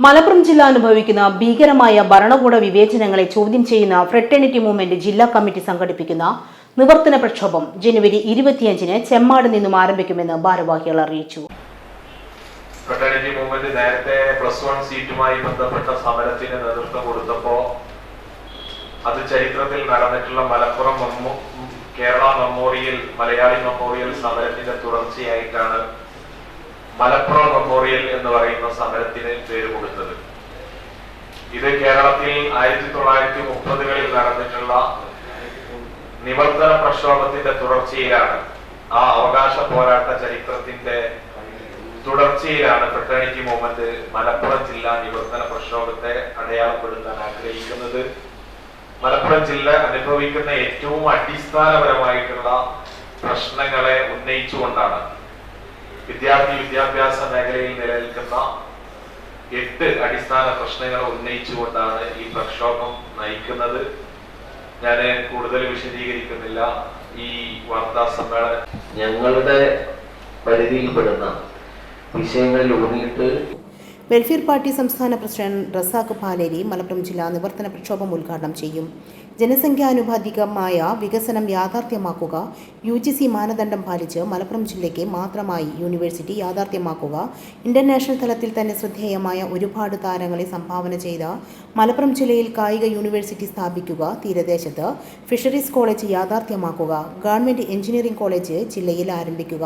മലപ്പുറം ജില്ല അനുഭവിക്കുന്ന ഭീകരമായ ഭരണകൂട വിവേചനങ്ങളെ ചോദ്യം ചെയ്യുന്ന ഫ്രെറ്റേണിറ്റി മൂവ്മെന്റ് ജില്ലാ കമ്മിറ്റി സംഘടിപ്പിക്കുന്ന നിവർത്തന പ്രക്ഷോഭം ജനുവരി ഇരുപത്തിയഞ്ചിന് ചെമ്മാട് നിന്നും ആരംഭിക്കുമെന്ന് ഭാരവാഹികൾ അറിയിച്ചു. ഫ്രട്ടേണിറ്റി മൂവ്മെന്റ് നേരത്തെ പ്ലസ് വൺ സീറ്റുമായി ബന്ധപ്പെട്ട സമരത്തിന് നേതൃത്വം കൊടുത്തപ്പോ അത് ചരിത്രത്തിൽ നടന്നിട്ടുള്ള മലപ്പുറം കേരള മെമ്മോറിയൽ മലയാളി മെമ്മോറിയൽ സമരത്തിന്റെ തുടർച്ചയായിട്ടാണ് മലപ്പുറം മെമ്മോറിയൽ എന്ന് പറയുന്ന സമരത്തിന് പേര് കൊടുത്തത്. ഇത് കേരളത്തിൽ ആയിരത്തി തൊള്ളായിരത്തി മുപ്പതുകളിൽ നടന്നിട്ടുള്ള നിവർത്തന പ്രക്ഷോഭത്തിന്റെ തുടർച്ചയിലാണ്. ആ അവകാശ പോരാട്ട ചരിത്രത്തിന്റെ തുടർച്ചയിലാണ് ഫ്രട്ടേണിറ്റി മൂവ്മെന്റ് മലപ്പുറം ജില്ലാ നിവർത്തന പ്രക്ഷോഭത്തെ അടയാളപ്പെടുത്താൻ ആഗ്രഹിക്കുന്നത്. മലപ്പുറം ജില്ല അനുഭവിക്കുന്ന ഏറ്റവും അടിസ്ഥാനപരമായിട്ടുള്ള പ്രശ്നങ്ങളെ ഉന്നയിച്ചുകൊണ്ടാണ്. വിദ്യാർത്ഥി വിദ്യാഭ്യാസ മേഖലയിൽ നിലനിൽക്കുന്ന എട്ട് അടിസ്ഥാന പ്രശ്നങ്ങൾ ഉന്നയിച്ചുകൊണ്ടാണ് ഈ പ്രക്ഷോഭം നയിക്കുന്നത്. ഞാൻ കൂടുതൽ വിശദീകരിക്കുന്നില്ല. ഈ വാർത്താ സമ്മേളനം ഞങ്ങളുടെ പരിധിയിൽപ്പെടുന്ന വിഷയങ്ങളിൽ ഊന്നിയിട്ട് വെൽഫെയർ പാർട്ടി സംസ്ഥാന പ്രസിഡന്റ് റസാഖ് പാലേരി മലപ്പുറം ജില്ലാ നിവർത്തന പ്രക്ഷോഭം ഉദ്ഘാടനം ചെയ്യും. ജനസംഖ്യാനുപാതികമായ വികസനം യാഥാർത്ഥ്യമാക്കുക യു ജി സി മാനദണ്ഡം പാലിച്ച് മലപ്പുറം ജില്ലയ്ക്ക് മാത്രമായി യൂണിവേഴ്സിറ്റി യാഥാർത്ഥ്യമാക്കുക ഇന്റർനാഷണൽ തലത്തിൽ തന്നെ ശ്രദ്ധേയമായ ഒരുപാട് താരങ്ങളെ സംഭാവന ചെയ്ത മലപ്പുറം ജില്ലയിൽ കായിക യൂണിവേഴ്സിറ്റി സ്ഥാപിക്കുക തീരദേശത്ത് ഫിഷറീസ് കോളേജ് യാഥാർത്ഥ്യമാക്കുക ഗവൺമെന്റ് എഞ്ചിനീയറിംഗ് കോളേജ് ജില്ലയിൽ ആരംഭിക്കുക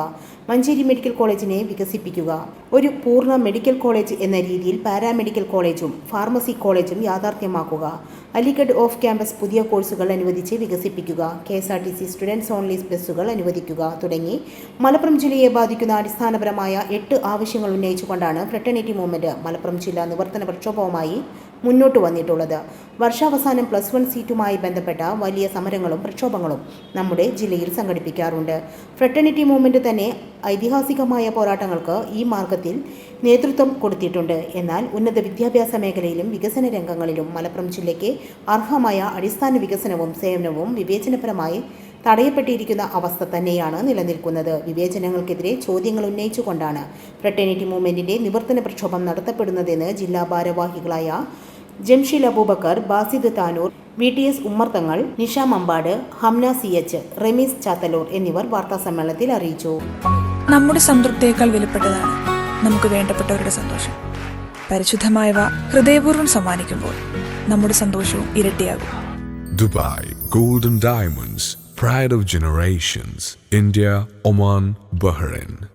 മഞ്ചേരി മെഡിക്കൽ കോളേജിനെ വികസിപ്പിക്കുക. ഒരു പൂർണ മെഡിക്കൽ കോളേജ് എന്ന രീതിയിൽ പാരാമെഡിക്കൽ കോളേജും ഫാർമസി കോളേജും യാഥാർത്ഥ്യമാക്കുക. അലിഗഡ് ഓഫ് ക്യാമ്പസ് പുതിയ കോഴ്സുകൾ അനുവദിച്ച് വികസിപ്പിക്കുക. K S R T C students only ബസ്സുകൾ അനുവദിക്കുക. തുടങ്ങി. മലപ്പുറം ജില്ലയെ ബാധിക്കുന്ന അടിസ്ഥാനപരമായ എട്ട് ആവശ്യങ്ങൾ ഉന്നയിച്ചുകൊണ്ടാണ് ഫ്രട്ടേണിറ്റി മൂവ്മെന്റ് മലപ്പുറം ജില്ലാ നിവർത്തന പ്രക്ഷോഭവുമായി മുന്നോട്ട് വന്നിട്ടുള്ളത്. വർഷാവസാനം പ്ലസ് വൺ സീറ്റുമായി ബന്ധപ്പെട്ട വലിയ സമരങ്ങളും പ്രക്ഷോഭങ്ങളും നമ്മുടെ ജില്ലയിൽ സംഘടിപ്പിക്കാറുണ്ട്. ഫ്രട്ടേണിറ്റി മൂവ്മെന്റ് തന്നെ ഐതിഹാസികമായ പോരാട്ടങ്ങൾക്ക് ഈ മാർഗത്തിൽ നേതൃത്വം കൊടുത്തിട്ടുണ്ട്. എന്നാൽ ഉന്നത വിദ്യാഭ്യാസ മേഖലയിലും വികസന രംഗങ്ങളിലും മലപ്പുറം ജില്ലയ്ക്ക് അർഹമായ അടിസ്ഥാന വികസനവും സേവനവും വിവേചനപരമായി തടയപ്പെട്ടിരിക്കുന്ന അവസ്ഥ തന്നെയാണ് നിലനിൽക്കുന്നത്. വിവേചനങ്ങൾക്കെതിരെ ചോദ്യങ്ങൾ ഉന്നയിച്ചുകൊണ്ടാണ് ഫ്രട്ടേണിറ്റി മൂവ്മെന്റിന്റെ നിവർത്തന പ്രക്ഷോഭം നടത്തപ്പെടുന്നതെന്ന് ജില്ലാ ഭാരവാഹികളായ Jamshil Abubakar Basid Tanur V T S Ummarthangal Nisha Mambad Hamna C H Rameez Chathaloor എന്നിവർ വാർത്താസമ്മേളനത്തിൽ അറിയിച്ചു. നമ്മുടെ സംതൃപ്തിയേക്കാൾ വിലപ്പെട്ടതാണ് നമുക്ക് വേണ്ടപ്പെട്ടവരുടെ സന്തോഷം. പരിശുദ്ധമായവ ഹൃദയപൂർവം സമ്മാനിക്കുമ്പോൾ നമ്മുടെ സന്തോഷവും ഇരട്ടിയാകും. Dubai golden diamonds pride of generations India Oman Bahrain.